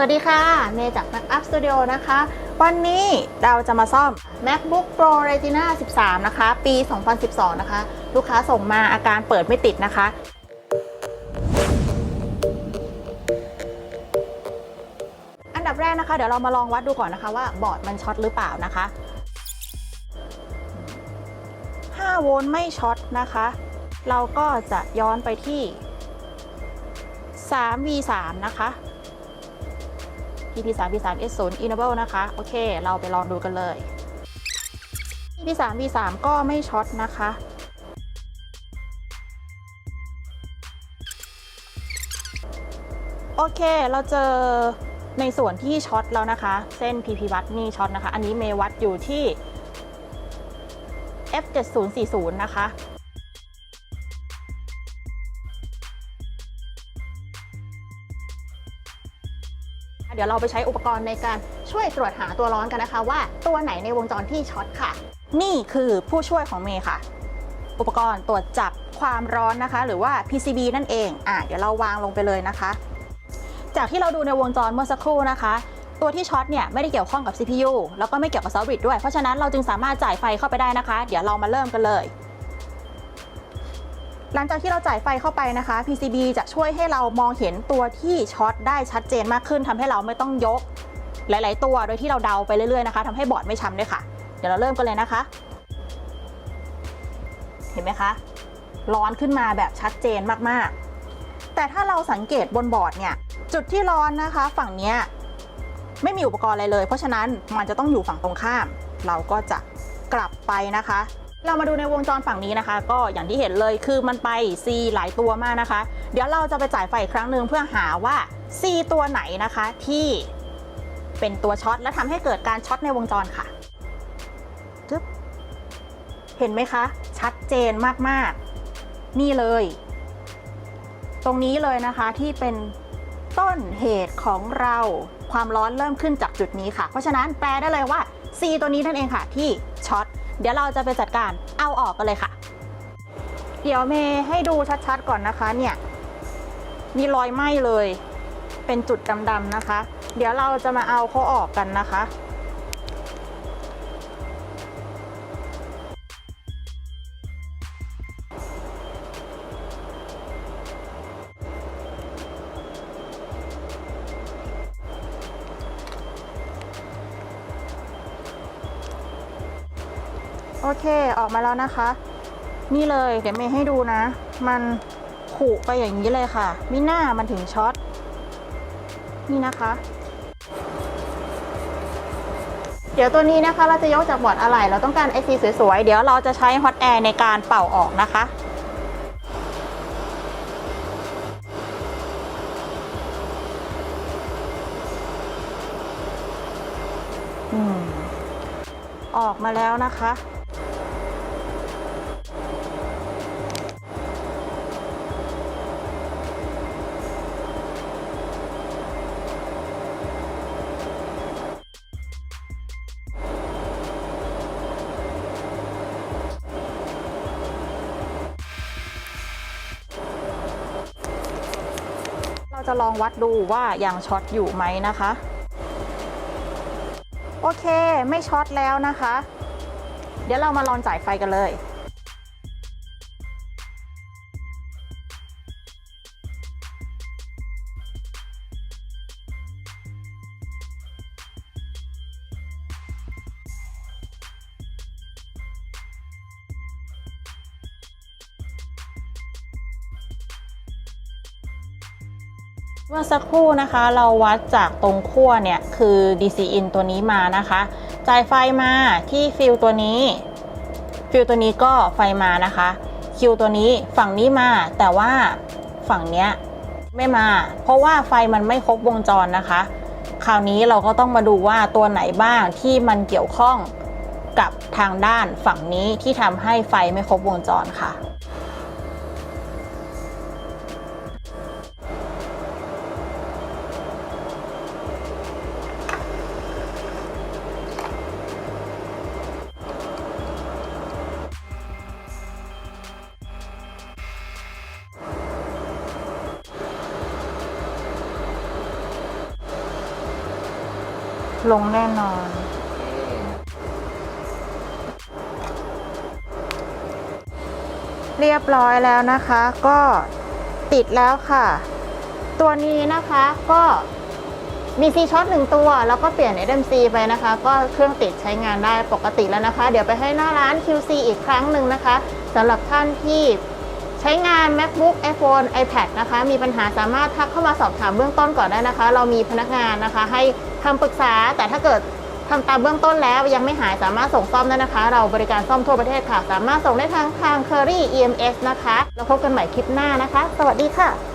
วัสดีค่ะ เมย์จาก Mac Up Studio นะคะ วันนี้เราจะมาซ่อม MacBook Pro Retina 13 นะคะ ปี 2012 นะคะ ลูกค้าส่งมาอาการเปิดไม่ติดนะคะ อันดับแรกนะคะ เดี๋ยวเรามาลองวัดดูก่อนนะคะว่าบอร์ดมันช็อตหรือเปล่านะคะ 5 โวลต์ไม่ช็อตนะคะ เราก็จะย้อนไปที่ 3V3 นะคะ TP3 V3 S0 Enable นะคะ โอเค เราไปลองดูกันเลย TP3 V3 ก็ไม่ช็อตนะคะโอเค เราเจอในส่วนที่ช็อตแล้วนะคะ เส้น PP วัดนี่ช็อตนะคะ อันนี้เมวัดอยู่ที่ F7040 นะคะ เดี๋ยวเราไปใช้อุปกรณ์ในการช่วยตรวจหาตัวร้อนกันนะคะ ว่าตัวไหนในวงจรที่ช็อตค่ะ นี่คือผู้ช่วยของเมย์ค่ะ อุปกรณ์ตรวจจับความร้อนนะคะ หรือว่า PCB นั่นเองอะเดี๋ยวเราวางลงไปเลยนะคะ จากที่เราดูในวงจรเมื่อสักครู่นะคะตัวที่ช็อตเนี่ยไม่ได้เกี่ยวข้องกับ CPU แล้วก็ไม่เกี่ยวกับ Solid ด้วย เพราะฉะนั้นเราจึงสามารถจ่ายไฟเข้าไปได้นะคะ เดี๋ยวเรามาเริ่มกันเลย หลังจากที่เราจ่ายไฟเข้าไปนะคะ PCB จะช่วยให้เรามองเห็นตัวที่ช็อตได้ชัดเจนมากขึ้นทำให้เราไม่ต้องยก หลาย ๆ ตัวโดยที่เราเดาไปเรื่อย ๆ นะคะทำให้บอร์ดไม่ช้ำด้วยค่ะ เดี๋ยวเราเริ่มกันเลยนะคะ เห็นไหมคะ ร้อนขึ้นมาแบบชัดเจนมาก ๆ แต่ถ้าเราสังเกตบนบอร์ดเนี่ย จุดที่ร้อนนะคะ ฝั่งเนี้ยไม่มีอุปกรณ์อะไรเลย เพราะฉะนั้นมันจะต้องอยู่ฝั่งตรงข้าม เราก็จะกลับไปนะคะ เรามาดูในวงจรฝั่งนี้นะคะ ก็อย่างที่เห็นเลยคือมันไป C หลายตัวมากนะคะ เดี๋ยวเราจะไปจ่ายไฟอีกครั้งหนึ่งเพื่อหาว่า C ตัวไหนนะคะที่เป็นตัวช็อตและทำให้เกิดการช็อตในวงจรค่ะจึ๊บเห็นไหมคะ ชัดเจนมากๆ นี่เลย ตรงนี้เลยนะคะที่เป็นต้นเหตุของเราความร้อนเริ่มขึ้นจากจุดนี้ค่ะ เพราะฉะนั้นแปลได้เลยว่า C ตัวนี้นั่นเองค่ะที่ช็อต เดี๋ยวเราจะไปจัดการเอาออกกันเลยค่ะ เดี๋ยวเมย์ให้ดูชัดๆก่อนนะคะเนี่ย มีรอยไหม้เลย เป็นจุดดำๆนะคะ เดี๋ยวเราจะมาเอาเขาออกกันนะคะ โอเคออกมาแล้วนะคะ นี่เลยเดี๋ยวเมย์ให้ดูนะ มันขูไปอย่างนี้เลยค่ะมิหน้ามันถึงช็อตนี่นะคะ เดี๋ยวตัวนี้นะคะเราจะยกจากบอร์ดอะไหล่เราต้องการ IC สวยๆ เดี๋ยวเราจะใช้ฮอตแอร์ในการเป่าออกนะคะออกมาแล้วนะคะ จะลองวัดดูว่ายังช็อตอยู่ไหมนะคะ โอเคไม่ช็อตแล้วนะคะ เดี๋ยวเรามาลองจ่ายไฟกันเลย เมื่อสักครู่นะคะเราวัดจากตรงขั้วเนี่ยคือ DC in ตัวนี้มานะคะ จ่ายไฟมาที่ฟิลตัวนี้ ฟิลตัวนี้ก็ไฟมานะคะคิวตัวนี้ฝั่งนี้มาแต่ว่าฝั่งเนี้ยไม่มา เพราะว่าไฟมันไม่ครบวงจรนะคะ คราวนี้เราก็ต้องมาดูว่าตัวไหนบ้างที่มันเกี่ยวข้องกับทางด้านฝั่งนี้ที่ทำให้ไฟไม่ครบวงจรค่ะ ลงแน่นอน เรียบร้อยแล้วนะคะ ก็ติดแล้วค่ะ ตัวนี้นะคะก็มีซีช็อตหนึ่งตัว แล้วก็เปลี่ยน SMC ไปนะคะ ก็เครื่องติดใช้งานได้ปกติแล้วนะคะ เดี๋ยวไปให้หน้าร้าน QC อีกครั้งหนึ่งนะคะสำหรับท่านที่ใช้งาน MacBook iPhone iPad นะคะ มีปัญหาสามารถทักเข้ามาสอบถามเบื้องต้นก่อนได้นะคะ เรามีพนักงานนะคะให้ คำปรึกษาแต่ถ้าเกิดทำตามเบื้องต้นแล้วยังไม่หายสามารถส่งซ่อมได้นะคะ เราบริการซ่อมทั่วประเทศค่ะ สามารถส่งได้ทั้งทาง Curry EMS นะคะ แล้วพบกันใหม่คลิปหน้านะคะ สวัสดีค่ะ